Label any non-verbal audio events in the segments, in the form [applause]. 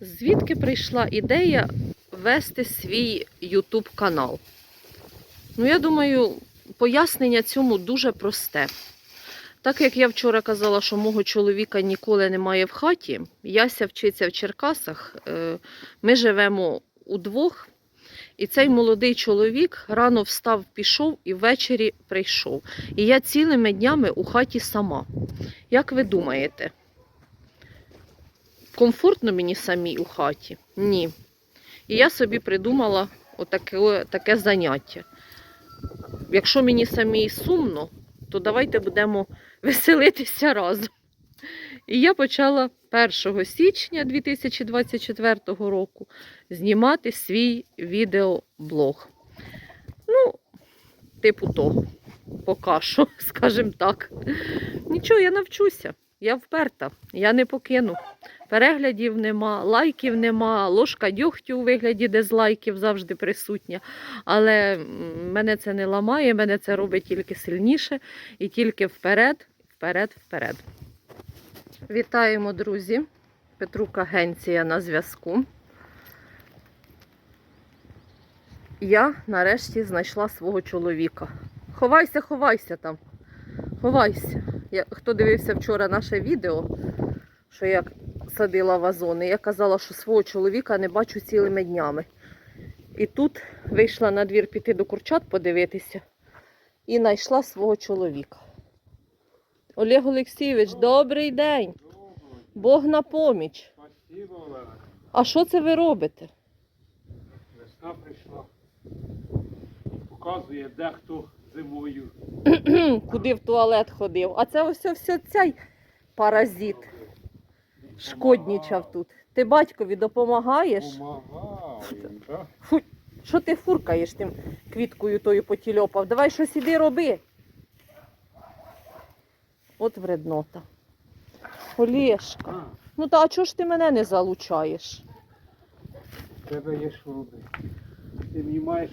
Звідки прийшла ідея вести свій YouTube канал? Ну, я думаю, пояснення цьому дуже просте. Так як я вчора казала, що мого чоловіка ніколи немає в хаті, Яся вчиться в Черкасах, е, ми живемо удвох, і цей молодий чоловік рано встав, пішов і ввечері прийшов. І я цілими днями у хаті сама. Як ви думаєте, комфортно мені самій у хаті? Ні. І я собі придумала отаке, таке заняття. Якщо мені самій сумно, то давайте будемо [laughs] веселитися разом. І я почала 1 січня 2024 року знімати свій відеоблог. Ну, типу того, поки що, [laughs] скажімо так. Нічого, я навчуся. Я вперта, я не покину. Переглядів нема, лайків нема, ложка дьогтю у вигляді дизлайків завжди присутня. Але мене це не ламає, мене це робить тільки сильніше і тільки вперед, вперед, вперед. Вітаємо, друзі! Петрука Генція на зв'язку. Я нарешті знайшла свого чоловіка. Ховайся, ховайся там. Ховайся. Я, хто дивився вчора наше відео, що я садила вазони, я казала, що свого чоловіка не бачу цілими днями. І тут вийшла на двір піти до курчат подивитися і знайшла свого чоловіка. Олег Олексійович, добрий день. Бог на поміч. А що це ви робите? Весна прийшла. Показує, де хто зимою. [clears throat] Куди в туалет ходив? А це ось все цей паразит шкоднічав тут. Ти батькові допомагаєш? Так? Фу, що ти фуркаєш тим квіткою тою потільопав? Давай щось іди роби. От вреднота. Олєшка. Ну та а чого ж ти мене не залучаєш? тебе є що робити. Ти мені маєш.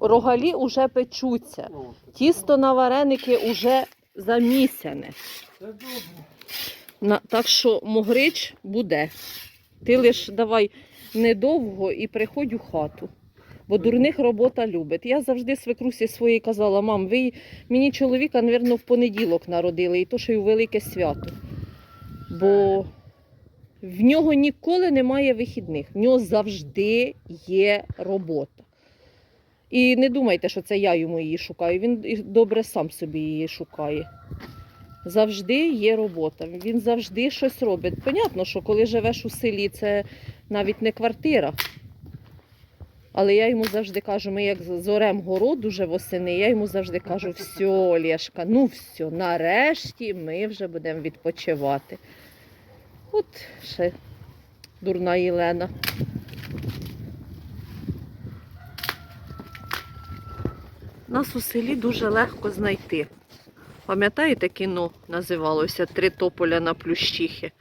Рогалі уже печуться. Тісто на вареники уже замісяне. На, так що могрич буде. Ти лиш давай недовго і приходь у хату. Бо дурних робота любить. Я завжди свекрусі своїй казала, мам, ви мені чоловіка, мабуть, в понеділок народили, і то, що й у велике свято. Бо в нього ніколи немає вихідних, в нього завжди є робота. І не думайте, що це я йому її шукаю. Він добре сам собі її шукає. Завжди є робота, він завжди щось робить. Понятно, що коли живеш у селі, це навіть не квартира. Але я йому завжди кажу, ми як зорем город уже восени, я йому завжди кажу, все, Олешка, ну все, нарешті ми вже будемо відпочивати. От ще дурна Єлена. Нас у селі дуже легко знайти. Пам'ятаєте, кіно називалося Три тополя на плющихи?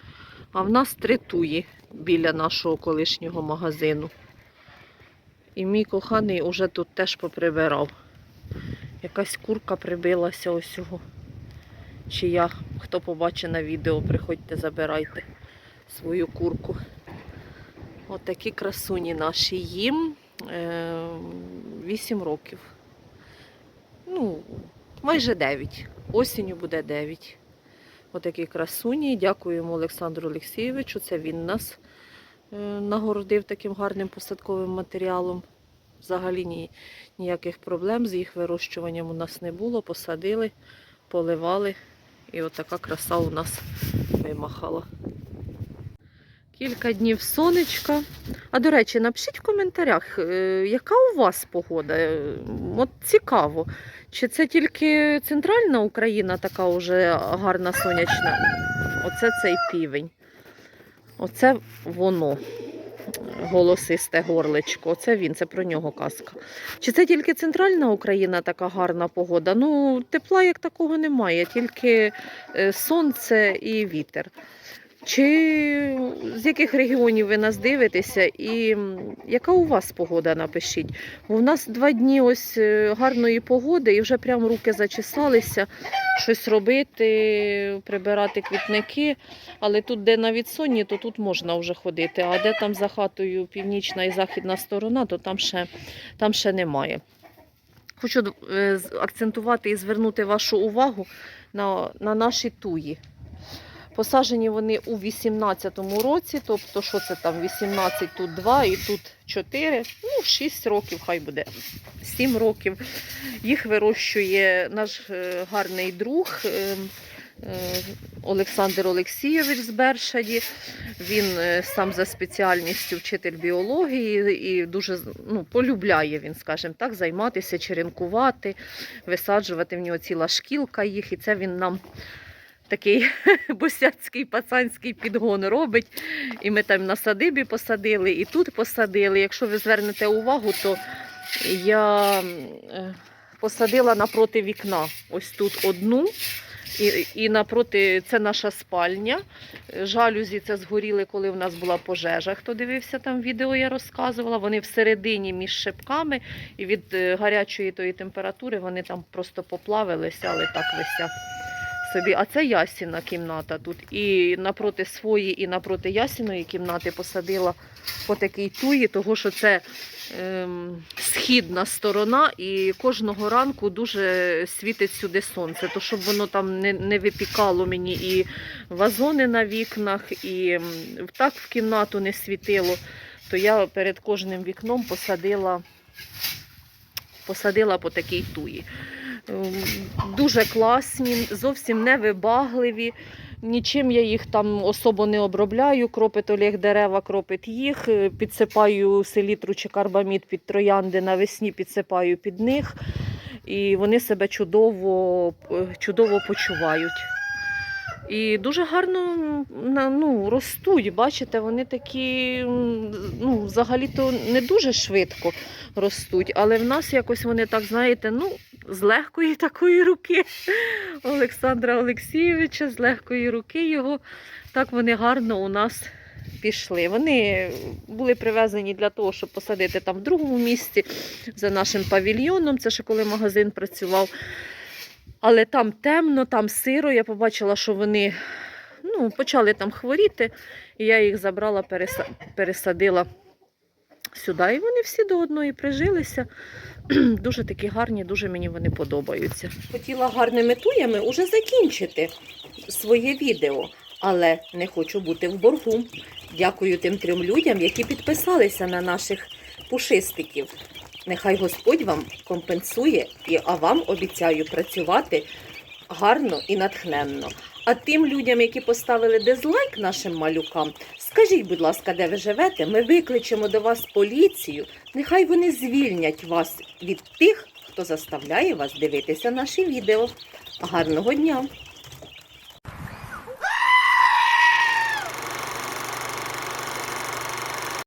А в нас три туї біля нашого колишнього магазину. І мій коханий уже тут теж поприбирав. Якась курка прибилася ось. Чи я, хто побачить на відео, приходьте, забирайте свою курку. От красуні наші їм е, 8 років. Ну, майже 9. Осінню буде 9. Отакі красуні. Дякуємо Олександру Олексійовичу. Це він нас е, нагородив таким гарним посадковим матеріалом. Взагалі ні, ніяких проблем з їх вирощуванням у нас не було. Посадили, поливали. І така краса у нас вимахала. Кілька днів сонечка. А до речі, напишіть в коментарях, е, яка у вас погода? Е, От цікаво. Чи це тільки центральна Україна така вже гарна сонячна? Оце цей півень. Оце воно. Голосисте горличко. Оце він, це про нього казка. Чи це тільки центральна Україна така гарна погода? Ну, тепла як такого немає, тільки е, сонце і вітер. Чи з яких регіонів ви нас дивитеся, і яка у вас погода, напишіть. Бо в нас два дні ось е, гарної погоди, і вже прямо руки зачесалися щось робити, прибирати квітники. Але тут, де на відсонні, то тут можна вже ходити. А де там за хатою північна і західна сторона, то там ще, там ще немає. Хочу е, акцентувати і звернути вашу увагу на, на наші туї. Посаджені вони у 18-му році, тобто, що це там 18, тут 2 і тут 4, ну 6 років, хай буде 7 років. Їх вирощує наш е, гарний друг е, е, Олександр Олексійович з Бершаді. Він сам за спеціальністю вчитель біології і дуже ну, полюбляє він, скажімо так, займатися, черенкувати, висаджувати. В нього ціла шкілка їх, і це він нам такий [laughs] босяцький пацанський підгон робить. І ми там на садибі посадили, і тут посадили. Якщо ви звернете увагу, то я е, посадила напроти вікна. Ось тут одну. І, і напроти це наша спальня. Жалюзі це згоріли, коли в нас була пожежа. Хто дивився там відео, я розказувала. Вони всередині між шипками, і від е, гарячої тої температури вони там просто поплавилися, але так висять собі. А це ясіна кімната тут. І напроти своєї, і напроти ясіної кімнати посадила по такій туї, того що це ем, східна сторона, і кожного ранку дуже світить сюди сонце, то щоб воно там не, не випікало мені і вазони на вікнах, і так в кімнату не світило, то я перед кожним вікном посадила, посадила по такій туї. Ем, Дуже класні, зовсім невибагливі. Нічим я їх там особо не обробляю. Кропить Олег дерева, кропить їх. Е, Підсипаю селітру чи карбамід під троянди, навесні підсипаю під них. І вони себе чудово, е, чудово почувають. І дуже гарно ну, ростуть. Бачите, вони такі ну, взагалі-то не дуже швидко ростуть, але в нас якось вони так, знаєте, ну, з легкої такої руки Олександра Олексійовича, з легкої руки його. Так вони гарно у нас пішли. Вони були привезені для того, щоб посадити там в другому місці за нашим павільйоном. Це ще коли магазин працював. Але там темно, там сиро. Я побачила, що вони ну, почали там хворіти, і я їх забрала, пересадила сюди. І вони всі до одної прижилися. [clears throat] Дуже такі гарні, дуже мені вони подобаються. Хотіла гарними туями уже закінчити своє відео, але не хочу бути в боргу. Дякую тим трьом людям, які підписалися на наших пушистиків. Нехай Господь вам компенсує, і а вам обіцяю працювати гарно і натхненно. А тим людям, які поставили дизлайк нашим малюкам, скажіть, будь ласка, де ви живете? Ми викличемо до вас поліцію. Нехай вони звільнять вас від тих, хто заставляє вас дивитися наші відео. Гарного дня!